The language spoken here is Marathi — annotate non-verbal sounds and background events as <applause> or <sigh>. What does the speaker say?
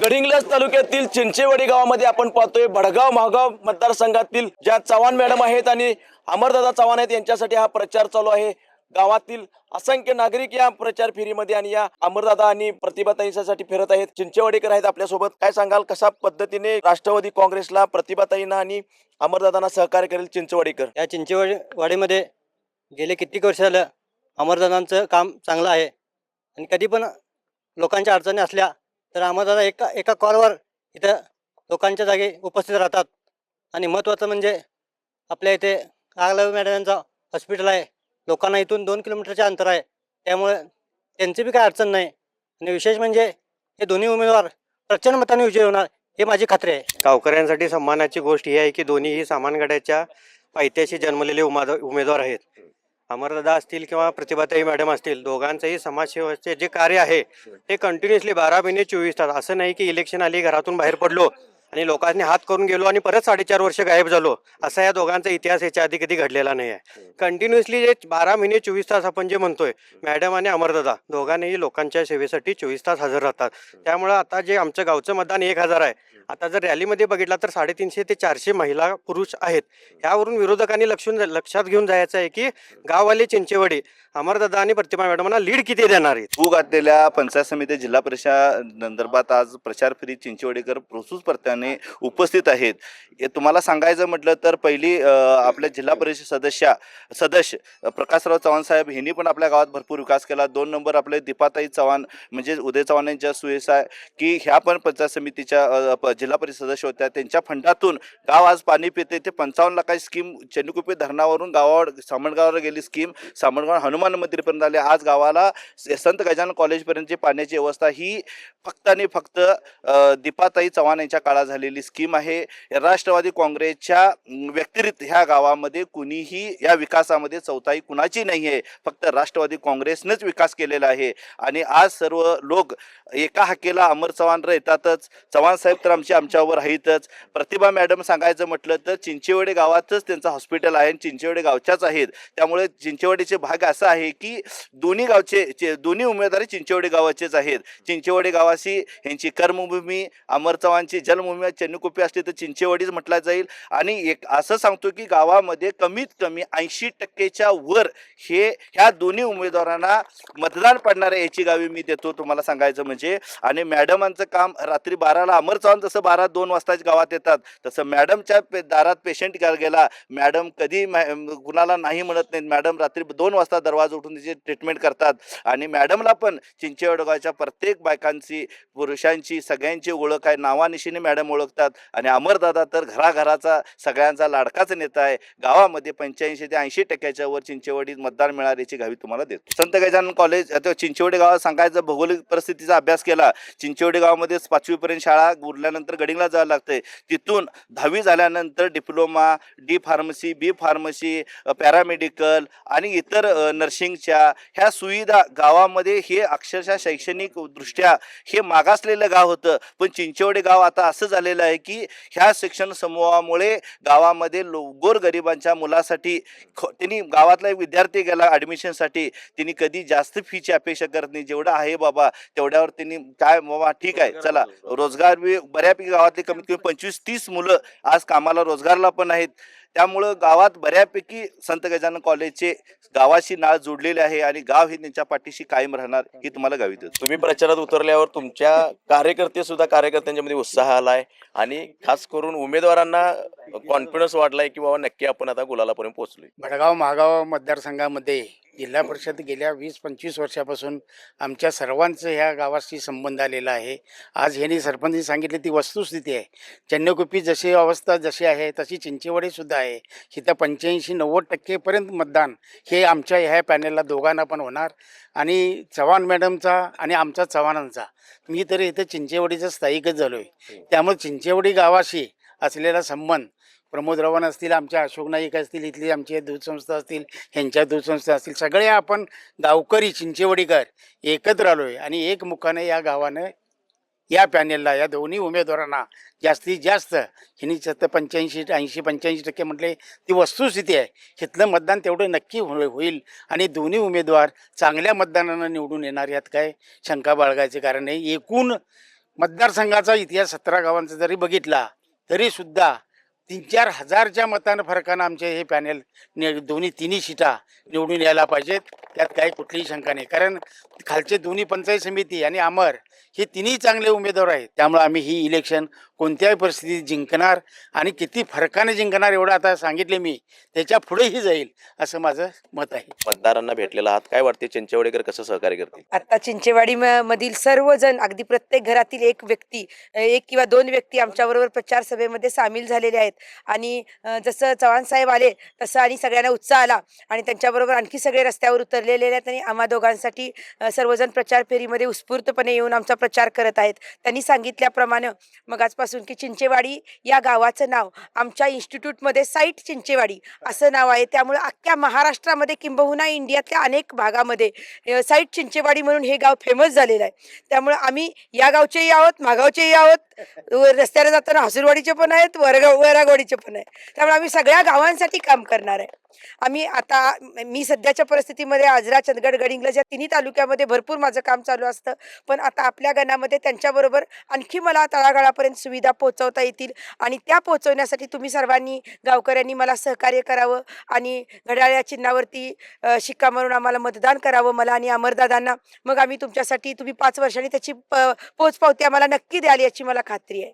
गडिंग्लज तालुक्यातील चिंचेवाडी गावामध्ये आपण पाहतोय भडगाव महागाव मतदारसंघातील ज्या चव्हाण मॅडम आहेत आणि अमरदादा चव्हाण आहेत यांच्यासाठी हा प्रचार चालू आहे. गावातील असंख्य नागरिक या प्रचार फेरीमध्ये आणि या अमरदादा आणि प्रतिभाताईंसाठी फिरत आहेत. चिंचवडेकर आहेत आपल्यासोबत. काय सांगाल? कशा पद्धतीने राष्ट्रवादी काँग्रेसला प्रतिभाताईंना आणि अमरदादांना सहकार्य करेल चिंचवाडीकर? या चिंचवडवाडीमध्ये गेले कित्येक वर्ष झालं अमरदादांचं काम चांगलं आहे. आणि कधी पण लोकांच्या अडचणी असल्या तर अमरदादा एका एका कॉलवर इथं लोकांच्या जागी उपस्थित राहतात. आणि महत्त्वाचं म्हणजे आपल्या इथे आगलावी मॅडम यांचं हॉस्पिटल आहे. लोकांना इथून दोन किलोमीटरचे अंतर आहे. त्यामुळे त्यांची बी काय अडचण नाही. आणि विशेष म्हणजे हे दोन्ही उमेदवार प्रचंड मताने विजयी होणार हे माझी खात्री आहे. गावकऱ्यांसाठी सन्मानाची गोष्ट ही आहे की दोन्हीही सामान गडाच्या पायथ्याशी जन्मलेले उमाद उमेदवार आहेत. अमरदादा असतील किंवा प्रतिभाताई मॅडम असतील दोघांचंही समाजसेवेचे जे कार्य आहे ते कंटिन्युअसली बारा महिने चोवीस तास. असं नाही की इलेक्शन आली घरातून बाहेर पडलो आणि लोकांनी हात करून गेलो आणि परत साडेचार वर्ष गायब झालो. असा या दोघांचा इतिहास याच्या आधी कधी घडलेला नाही आहे. कंटिन्युअसली जे बारा महिने चोवीस तास आपण जे म्हणतोय मॅडम आणि अमरदादा दोघांनीही लोकांच्या सेवेसाठी चोवीस तास हजर राहतात. त्यामुळं आता जे आमचं गावचं मतदान एक हजार आहे. आता जर रॅलीमध्ये बघितला तर साडेतीनशे ते चारशे महिला पुरुष आहेत. यावरून विरोधकांनी लक्षून लक्षात घेऊन जायचं आहे की गाववाले चिंचेवाडी अमरदादा आणि प्रतिभा मॅडमना लीड किती देणार आहेत? भू घातलेल्या पंचायत समिती जिल्हा परिषद संदर्भात आज प्रचार फेरी चिंचवडीकर ठिकाणी उपस्थित आहेत. तुम्हाला सांगायचं म्हटलं तर पहिली आपल्या जिल्हा परिषद सदस्या सदस्य प्रकाशराव चव्हाण साहेब यांनी पण आपल्या गावात भरपूर विकास केला. दोन नंबर आपले दीपाताई चव्हाण म्हणजे उदय चव्हाण यांच्या सुयस आहे की ह्या पण पंचायत समितीच्या जिल्हा परिषद सदस्य होत्या. त्यांच्या फंडातून गाव आज पाणी पिते. ते पंचावन्न लाखाची स्कीम चेन्नकुपे धरणावरून गावावर सामणगावावर गेली स्कीम. सामणगाव हनुमान मंदिरपर्यंत आले. आज गावाला संत गजानन कॉलेजपर्यंतची पाण्याची व्यवस्था ही फक्त आणि फक्त दीपाताई चव्हाण यांच्या काळात झालेली स्कीम आहे. राष्ट्रवादी काँग्रेसच्या व्यतिरिक्त ह्या गावामध्ये कुणीही या विकासामध्ये चौथाई कुणाची नाही आहे फक्त राष्ट्रवादी काँग्रेसनंच विकास केलेला आहे. आणि आज सर्व लोक एका हाकेला अमर चव्हाण येतातच चव्हाण साहेब तर आमचे आमच्यावर आहेतच. प्रतिभा मॅडम सांगायचं म्हटलं तर चिंचेवडे गावातच त्यांचं हॉस्पिटल आहे आणि चिंचेवाडी गावच्याच आहेत. त्यामुळे चिंचेवाडीचे भाग असा आहे की दोन्ही गावचे दोन्ही उमेदवारी चिंचेवडे गावाचेच आहेत. चिंचेवडे गावाशी यांची कर्मभूमी अमर चव्हाणची जन्मभूमी चेन्नकुपी असली तर चिंचेवाडीच म्हटला जाईल. आणि एक असं सांगतो की गावामध्ये कमीत कमी ऐंशी टक्केच्या वर हे ह्या दोन्ही उमेदवारांना मतदान पडणार आहे याची गावी मी देतो तुम्हाला सांगायचं म्हणजे. आणि मॅडमांचं काम रात्री बाराला अमर चव्हाण जसं बारा दोन वाजताच गावात येतात तसं मॅडमच्या पे- दारात पेशंट गेला मॅडम कधी कुणाला नाही म्हणत नाहीत. मॅडम रात्री दोन वाजता दरवाजा उठून त्याची ट्रीटमेंट करतात. आणि मॅडमला पण चिंचेवडगावच्या प्रत्येक बायकांची पुरुषांची सगळ्यांची ओळख आहे. नावानिशीने मॅडम ओळखतात. आणि अमरदादा तर घराघराचा सगळ्यांचा लाडकाच नेता आहे. गावामध्ये पंच्याऐंशी ते ऐंशी टक्क्याच्या वर चिंचेवाडीत मतदान मिळाल्याची गावी तुम्हाला देतो. संत गजानन कॉलेज आता चिंचेवाडी गावात सांगायचं भौगोलिक परिस्थितीचा अभ्यास केला चिंचेवाडी गावामध्येच पाचवीपर्यंत शाळा उरल्यानंतर गडिंगला जावं लागतंय. तिथून दहावी झाल्यानंतर diploma D pharmacy B pharmacy paramedical आणि इतर नर्सिंगच्या ह्या सुविधा गावामध्ये हे अक्षरशः शैक्षणिक दृष्ट्या हे मागासलेलं गाव होतं. पण चिंचवडे गाव आता असं झालेलं आहे की ह्या शिक्षण समूहामुळे गावामध्ये लो गोरगरिबांच्या मुलासाठी ख- त्यांनी गावातला एक विद्यार्थी गेला ॲडमिशनसाठी त्यांनी कधी जास्त फीची अपेक्षा करत नाही. जेवढं आहे बाबा तेवढ्यावर त्यांनी काय बाबा ठीक आहे चला. रोजगार बी बऱ्यापैकी गावातले कमीत कमी <laughs> पंचवीस तीस मुलं आज कामाला रोजगारला पण आहेत. त्यामुळं गावात बऱ्यापैकी संत गजानन कॉलेजचे गावाशी नाळ जोडलेले आहे आणि गाव हे त्यांच्या पाठीशी कायम राहणार ही तुम्हाला गावी देतो. तुम्ही प्रचारात उतरल्यावर तुमच्या कार्यकर्ते सुद्धा कार्यकर्त्यांच्या मध्ये उत्साह आलाय आणि खास करून उमेदवारांना कॉन्फिडन्स वाढलाय की बाबा नक्की आपण आता गुलालापर्यंत पोहोचलोय. भडगाव महागाव मतदारसंघामध्ये जिल्हा परिषद गेल्या वीस पंचवीस वर्षापासून आमच्या सर्वांचं ह्या गावाशी संबंध आलेला आहे. आज ह्यांनी सरपंचनी सांगितली ती वस्तुस्थिती आहे. चेन्नकुपी जशी अवस्था जशी आहे तशी चिंचेवाडीसुद्धा आहे. इथं पंच्याऐंशी नव्वद टक्केपर्यंत मतदान हे आमच्या ह्या पॅनेलला दोघांना पण होणार. आणि चव्हाण मॅडमचा आणि आमचा चव्हाणांचा. मी तर इथं चिंचेवाडीचा स्थायिकच झालो आहे त्यामुळे चिंचेवाडी गावाशी असलेला संबंध प्रमोद रवान असतील आमच्या अशोक नाईक असतील इथली आमची दूध संस्था असतील ह्यांच्या दूध संस्था असतील सगळे आपण गावकरी चिंचेवडीकर एकत्र आलो आहे आणि एकमुखानं या गावानं या पॅनेलला या दोन्ही उमेदवारांना जास्तीत जास्त ह्यांनी सत्तर पंच्याऐंशी ऐंशी पंच्याऐंशी टक्के म्हटले ती वस्तुस्थिती आहे. इथलं मतदान तेवढं नक्की हो- होईल आणि दोन्ही उमेदवार चांगल्या मतदानानं निवडून येणार यात काय शंका बाळगायचे कारण नाही एकूण मतदारसंघाचा इतिहास सतरा गावांचा जरी बघितला तरीसुद्धा तीन चार हजारच्या मतानं फरकानं आमचे हे पॅनेल नि दोन्ही तिन्ही सीटा निवडून यायला पाहिजेत. त्यात काही कुठलीही शंका नाही. कारण खालचे दोन्ही पंचायत समिती आणि अमर हे तिन्ही चांगले उमेदवार आहेत. त्यामुळे आम्ही ही इलेक्शन कोणत्याही परिस्थितीत जिंकणार आणि किती फरकाने जिंकणार एवढं आता सांगितले मी त्याच्या पुढेही जाईल असं माझं मत आहे. मतदारांना भेटलेला आहात. काय वाटते? चिंचवडीकर कसं सहकार्य करतील? आता चिंचेवाडी म- मधील सर्वजण अगदी प्रत्येक घरातील एक व्यक्ती अ, एक किंवा दोन व्यक्ती आमच्याबरोबर प्रचार सभेमध्ये सामील झालेले आहेत. आणि अ, जसं चव्हाण साहेब आले तसं आणि सगळ्यांना उत्साह आला आणि त्यांच्याबरोबर आणखी सगळे रस्त्यावर उतरलेले आहेत आणि आम्हा दोघांसाठी सर्वजण प्रचार फेरीमध्ये उत्स्फूर्तपणे येऊन आमचा प्रचार करत आहेत. त्यांनी सांगितल्याप्रमाणे मग आजपासून की चिंचेवाडी या गावाचं नाव आमच्या इन्स्टिट्यूटमध्ये साईट चिंचेवाडी असं नाव आहे. त्यामुळे अख्ख्या महाराष्ट्रामध्ये किंबहुना इंडियातल्या अनेक भागामध्ये साईट चिंचेवाडी म्हणून हे गाव फेमस झालेलं आहे. त्यामुळे आम्ही या गावचेही आहोत मागावचेही आहोत. रस्त्याला जाताना हसूरवाडीचे पण आहेत वरग वरागवाडीचे पण आहेत. त्यामुळे आम्ही सगळ्या गावांसाठी काम करणार आहे. आम्ही आता मी सध्याच्या परिस्थितीमध्ये आजरा चंदगड गडिंग्लज या तिन्ही तालुक्यामध्ये भरपूर माझं काम चालू असतं. पण आता आपल्या गणामध्ये त्यांच्याबरोबर आणखी मला तळागाळापर्यंत सुविधा पोहोचवता येतील आणि त्या पोहोचवण्यासाठी तुम्ही सर्वांनी गावकऱ्यांनी मला सहकार्य करावं आणि घड्याळ या चिन्हावरती शिक्का मारून आम्हाला मतदान करावं मला आणि अमरदादांना. मग आम्ही तुमच्यासाठी तुम्ही पाच वर्षांनी त्याची प- पोचपावती आम्हाला नक्की द्याल याची मला खात्री आहे.